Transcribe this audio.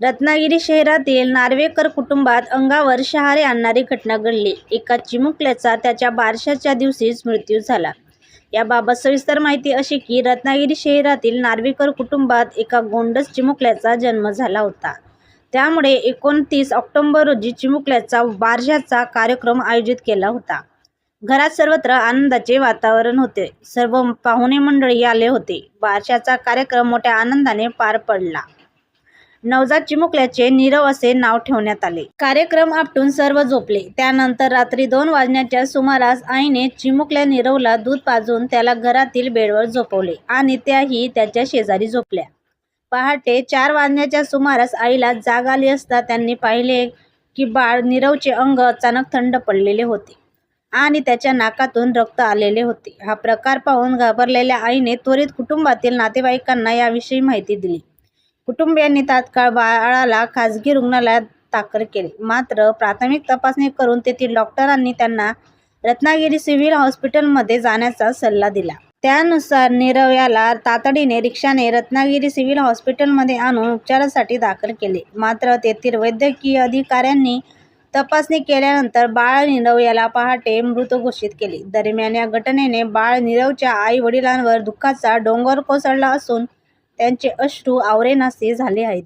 रत्नागिरी शहरातील नार्वेकर कुटुंबात अंगावर शहारे आणणारी घटना घडली. एका चिमुकल्याचा त्याच्या बारशाच्या दिवशीच मृत्यू झाला. याबाबत सविस्तर माहिती अशी की रत्नागिरी शहरातील नार्वेकर कुटुंबात एका गोंडस चिमुकल्याचा जन्म झाला होता. त्यामुळे एकोणतीस ऑक्टोबर रोजी चिमुकल्याचा बारशाचा कार्यक्रम आयोजित केला होता. घरात सर्वत्र आनंदाचे वातावरण होते. सर्व पाहुणे मंडळी आले होते. बारशाचा कार्यक्रम मोठ्या आनंदाने पार पडला. नवजात चिमुकल्याचे नीरव असे नाव ठेवण्यात आले. कार्यक्रम आपटून सर्व झोपले. त्यानंतर रात्री दोन वाजण्याच्या सुमारास आईने चिमुकल्या नीरवला दूध पाजून त्याला घरातील बेडवर झोपवले आणि त्याही त्याच्या शेजारी झोपल्या. पहाटे चार वाजण्याच्या सुमारास आईला जाग आली असता त्यांनी पाहिले की बाळ नीरवचे अंग अचानक थंड पडलेले होते आणि त्याच्या नाकातून रक्त आलेले होते. हा प्रकार पाहून घाबरलेल्या आईने त्वरित कुटुंबातील नातेवाईकांना याविषयी माहिती दिली. कुटुंबियांनी तात्काळ बाळाला खाजगी रुग्णालयात दाखल केले. मात्र प्राथमिक तपासणी करून तेथील डॉक्टरांनी त्यांना रत्नागिरी सिव्हिल हॉस्पिटलमध्ये जाण्याचा सल्ला दिला. त्यानुसार नीरव याला तातडीने रिक्षाने रत्नागिरी सिव्हिल हॉस्पिटलमध्ये आणून उपचारासाठी दाखल केले. मात्र तेथील वैद्यकीय अधिकाऱ्यांनी तपासणी केल्यानंतर बाळ नीरव याला पहाटे मृत घोषित केले. दरम्यान या घटनेने बाळ नीरवच्या आई वडिलांवर दुःखाचा डोंगर कोसळला असून त्यांचे अश्रू आवरेनासे झाले आहेत.